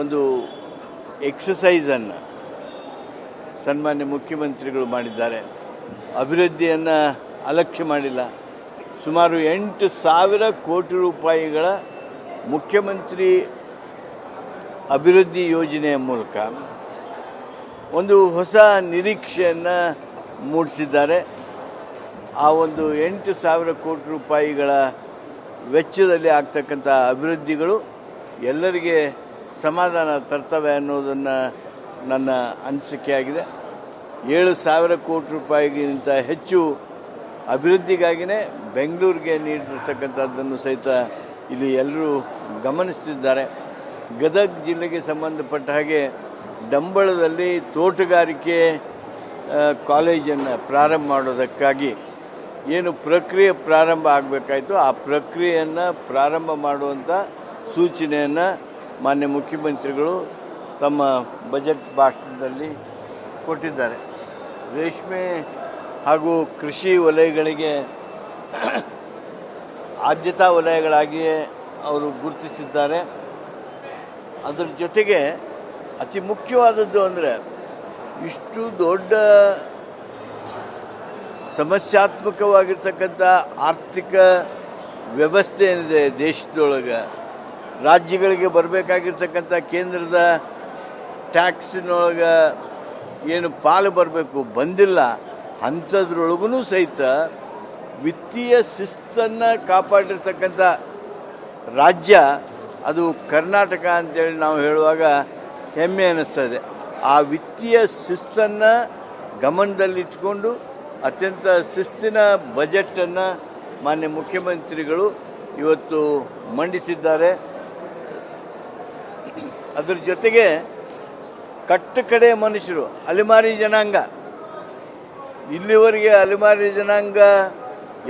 ಒಂದು ಎಕ್ಸಸೈಸನ್ನು ಸನ್ಮಾನ್ಯ ಮುಖ್ಯಮಂತ್ರಿಗಳು ಮಾಡಿದ್ದಾರೆ. ಅಭಿವೃದ್ಧಿಯನ್ನು ಅಲಕ್ಷ್ಯ ಮಾಡಿಲ್ಲ. ಸುಮಾರು ಎಂಟು ಸಾವಿರ ಕೋಟಿ ರೂಪಾಯಿಗಳ ಮುಖ್ಯಮಂತ್ರಿ ಅಭಿವೃದ್ಧಿ ಯೋಜನೆಯ ಮೂಲಕ ಒಂದು ಹೊಸ ನಿರೀಕ್ಷೆಯನ್ನು ಮೂಡಿಸಿದ್ದಾರೆ. ಆ ಒಂದು ಎಂಟು ಸಾವಿರ ಕೋಟಿ ರೂಪಾಯಿಗಳ ವೆಚ್ಚದಲ್ಲಿ ಆಗ್ತಕ್ಕಂಥ ಅಭಿವೃದ್ಧಿಗಳು ಎಲ್ಲರಿಗೆ ಸಮಾಧಾನ ತರ್ತವೆ ಅನ್ನೋದನ್ನು ನನ್ನ ಅನಿಸಿಕೆಯಾಗಿದೆ. ಏಳು ಸಾವಿರ ಕೋಟಿ ರೂಪಾಯಿಗಿಂತ ಹೆಚ್ಚು ಅಭಿವೃದ್ಧಿಗಾಗಿಯೇ ಬೆಂಗಳೂರಿಗೆ ನೀಡಿರ್ತಕ್ಕಂಥದ್ದನ್ನು ಸಹಿತ ಇಲ್ಲಿ ಎಲ್ಲರೂ ಗಮನಿಸ್ತಿದ್ದಾರೆ. ಗದಗ ಜಿಲ್ಲೆಗೆ ಸಂಬಂಧಪಟ್ಟ ಹಾಗೆ ಡಂಬಳದಲ್ಲಿ ತೋಟಗಾರಿಕೆ ಕಾಲೇಜನ್ನು ಪ್ರಾರಂಭ ಮಾಡೋದಕ್ಕಾಗಿ ಏನು ಪ್ರಕ್ರಿಯೆ ಪ್ರಾರಂಭ ಆಗಬೇಕಾಯಿತು, ಆ ಪ್ರಕ್ರಿಯೆಯನ್ನು ಪ್ರಾರಂಭ ಮಾಡುವಂಥ ಸೂಚನೆಯನ್ನು ಮಾನ್ಯ ಮುಖ್ಯಮಂತ್ರಿಗಳು ತಮ್ಮ ಬಜೆಟ್ ಭಾಷಣದಲ್ಲಿ ಕೊಟ್ಟಿದ್ದಾರೆ. ರೇಷ್ಮೆ ಹಾಗೂ ಕೃಷಿ ವಲಯಗಳಿಗೆ ಆದ್ಯತಾ ವಲಯಗಳಾಗಿಯೇ ಅವರು ಗುರುತಿಸಿದ್ದಾರೆ. ಅದರ ಜೊತೆಗೆ ಅತಿ ಮುಖ್ಯವಾದದ್ದು ಅಂದರೆ ಇಷ್ಟು ದೊಡ್ಡ ಸಮಸ್ಯಾತ್ಮಕವಾಗಿರ್ತಕ್ಕಂಥ ಆರ್ಥಿಕ ವ್ಯವಸ್ಥೆ ಏನಿದೆ ದೇಶದೊಳಗೆ ರಾಜ್ಯಗಳಿಗೆ ಬರಬೇಕಾಗಿರ್ತಕ್ಕಂಥ ಕೇಂದ್ರದ ಟ್ಯಾಕ್ಸಿನೊಳಗೆ ಏನು ಪಾಲು ಬರಬೇಕು ಬಂದಿಲ್ಲ ಅಂಥದ್ರೊಳಗೂ ಸಹಿತ ವಿತ್ತೀಯ ಶಿಸ್ತನ್ನು ಕಾಪಾಡಿರ್ತಕ್ಕಂಥ ರಾಜ್ಯ, ಅದು ಕರ್ನಾಟಕ ಅಂತೇಳಿ ನಾವು ಹೇಳುವಾಗ ಹೆಮ್ಮೆ ಅನ್ನಿಸ್ತದೆ ಆ ವಿತ್ತೀಯ ಶಿಸ್ತನ್ನು ಗಮನದಲ್ಲಿಟ್ಕೊಂಡು ಅತ್ಯಂತ ಶಿಸ್ತಿನ ಬಜೆಟನ್ನು ಮಾನ್ಯ ಮುಖ್ಯಮಂತ್ರಿಗಳು ಇವತ್ತು ಮಂಡಿಸಿದ್ದಾರೆ. ಅದರ ಜೊತೆಗೆ ಕಟ್ಟು ಕಡೆ ಮನುಷ್ಯರು, ಅಲೆಮಾರಿ ಜನಾಂಗ. ಇಲ್ಲಿವರೆಗೆ ಅಲೆಮಾರಿ ಜನಾಂಗ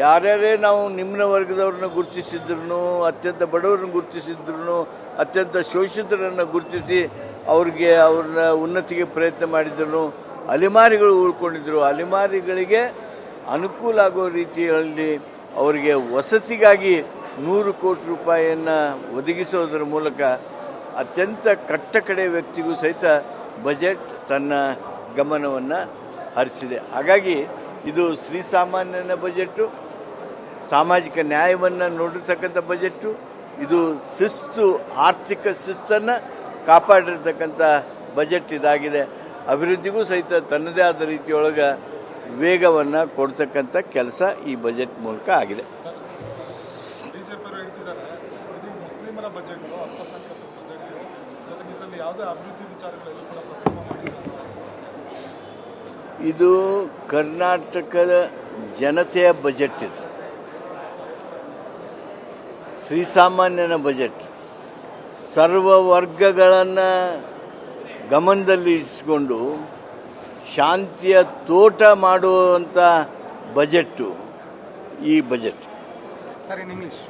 ಯಾರ್ಯಾರೇ ನಾವು ನಿಮ್ನ ವರ್ಗದವ್ರನ್ನ ಗುರುತಿಸಿದ್ರು ಅತ್ಯಂತ ಬಡವ್ರನ್ನ ಗುರುತಿಸಿದ್ರು ಅತ್ಯಂತ ಶೋಷಿತರನ್ನು ಗುರುತಿಸಿ ಅವ್ರಿಗೆ ಅವ್ರನ್ನ ಉನ್ನತಿಗೆ ಪ್ರಯತ್ನ ಮಾಡಿದ್ರು ಅಲೆಮಾರಿಗಳು ಉಳ್ಕೊಂಡಿದ್ರು. ಅಲೆಮಾರಿಗಳಿಗೆ ಅನುಕೂಲ ಆಗೋ ರೀತಿಯಲ್ಲಿ ಅವರಿಗೆ ವಸತಿಗಾಗಿ ನೂರು ಕೋಟಿ ರೂಪಾಯಿಯನ್ನು ಒದಗಿಸೋದ್ರ ಮೂಲಕ ಅತ್ಯಂತ ಕಟ್ಟ ಕಡೆ ವ್ಯಕ್ತಿಗೂ ಸಹಿತ ಬಜೆಟ್ ತನ್ನ ಗಮನವನ್ನು ಹರಿಸಿದೆ. ಹಾಗಾಗಿ ಇದು ಶ್ರೀಸಾಮಾನ್ಯನ ಬಜೆಟ್ಟು, ಸಾಮಾಜಿಕ ನ್ಯಾಯವನ್ನು ನೋಡಿರ್ತಕ್ಕಂಥ ಬಜೆಟ್ಟು, ಇದು ಶಿಸ್ತು, ಆರ್ಥಿಕ ಶಿಸ್ತನ್ನು ಕಾಪಾಡಿರ್ತಕ್ಕಂಥ ಬಜೆಟ್ ಇದಾಗಿದೆ. ಅಭಿವೃದ್ಧಿಗೂ ಸಹಿತ ತನ್ನದೇ ಆದ ರೀತಿಯೊಳಗೆ ವೇಗವನ್ನು ಕೊಡ್ತಕ್ಕಂಥ ಕೆಲಸ ಈ ಬಜೆಟ್ ಮೂಲಕ ಆಗಿದೆ. ಇದು ಕರ್ನಾಟಕದ ಜನತೆಯ ಬಜೆಟ್ ಇದು. ಶ್ರೀಸಾಮಾನ್ಯನ ಬಜೆಟ್. ಸರ್ವ ವರ್ಗಗಳನ್ನು ಗಮನದಲ್ಲಿ ಇಟ್ಕೊಂಡು ಶಾಂತಿಯ ತೋಟ ಮಾಡುವಂಥ ಬಜೆಟ್ಟು ಈ ಬಜೆಟ್. Sir in English.